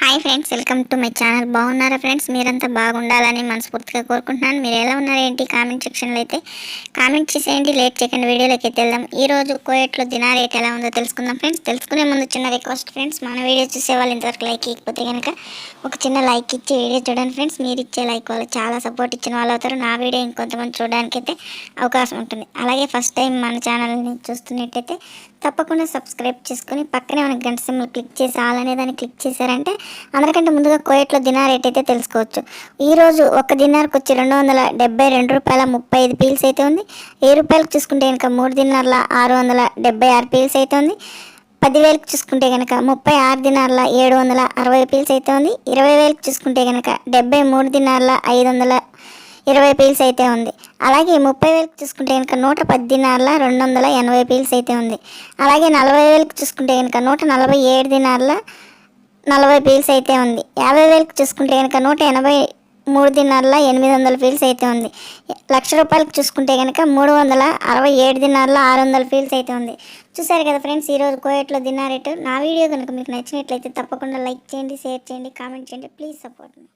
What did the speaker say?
Hi friends welcome to my channel. బాగున్నారా friends? మీరంతా బాగుండాలని మనస్ఫూర్తిగా కోరుకుంటున్నాను. మీరు ఎలా ఉన్నారు ఏంటి? కామెంట్ సెక్షన్లో అయితే కామెంట్ చేసేయండి. లేట్ చేయకండి వీడియోలోకి అయితే వెళ్దాం. ఈ రోజు కోయట్లో దినా రేట్ ఎలా ఉందో తెలుసుకుందాం ఫ్రెండ్స్. తెలుసుకునే ముందు చిన్న రిక్వెస్ట్ ఫ్రెండ్స్. మన వీడియో చూసే వాళ్ళు ఇంతవరకు లైక్ ఇకపోతే కనుక ఒక చిన్న లైక్ ఇచ్చి వీడియో చూడండి ఫ్రెండ్స్. మీరు ఇచ్చే లైక్ వాళ్ళు చాలా సపోర్ట్ ఇచ్చిన వాళ్ళు అవుతారు. నా వీడియో ఇంకొంతమంది చూడడానికి అయితే అవకాశం ఉంటుంది. అలాగే ఫస్ట్ టైం మన ఛానల్ని చూస్తున్నట్టయితే తప్పకుండా సబ్స్క్రైబ్ చేసుకొని పక్కనే మనకి గంట సింబల్ క్లిక్ చేసి ఆల్ అనే దాన్ని క్లిక్ చేశారంటే అందరికంటే ముందుగా కోయట్లో దినార్ రేట్ అయితే తెలుసుకోవచ్చు. ఈరోజు ఒక దినార్కి వచ్చి రెండు వందల డెబ్బై రెండు రూపాయల ముప్పై ఐదు పీల్స్ అయితే ఉంది. ఏ రూపాయలకు చూసుకుంటే కనుక మూడు దినార్ల ఆరు వందల డెబ్బై ఆరు పీల్స్ అయితే ఉంది. పదివేలకు చూసుకుంటే కనుక ముప్పై ఆరు దినార్ల ఏడు వందల అరవై పీల్స్ అయితే ఉంది. ఇరవై వేలకు చూసుకుంటే కనుక డెబ్బై మూడు దినార్ల ఐదు వందల ఇరవై పీల్స్ అయితే ఉంది. అలాగే ముప్పై వేలకు చూసుకుంటే కనుక నూట పది రెండు వందల ఎనభై పీల్స్ అయితే ఉంది. అలాగే నలభై వేలకు చూసుకుంటే కనుక నూట నలభై ఏడు దినార్ల నలభై పీల్స్ అయితే ఉంది. యాభై వేలకు చూసుకుంటే కనుక నూట ఎనభై మూడు దినార్ల ఎనిమిది వందల ఫీల్స్ అయితే ఉంది. లక్ష రూపాయలకు చూసుకుంటే కనుక మూడు వందల అరవై ఏడు దినార్ల ఆరు వందల ఫీల్స్ అయితే ఉంది. చూసారు కదా ఫ్రెండ్స్ ఈరోజు కోయట్లో దినారేటు నా వీడియో కనుక మీకు నచ్చినట్లయితే తప్పకుండా లైక్ చేయండి షేర్ చేయండి కామెంట్ చేయండి. Please support me.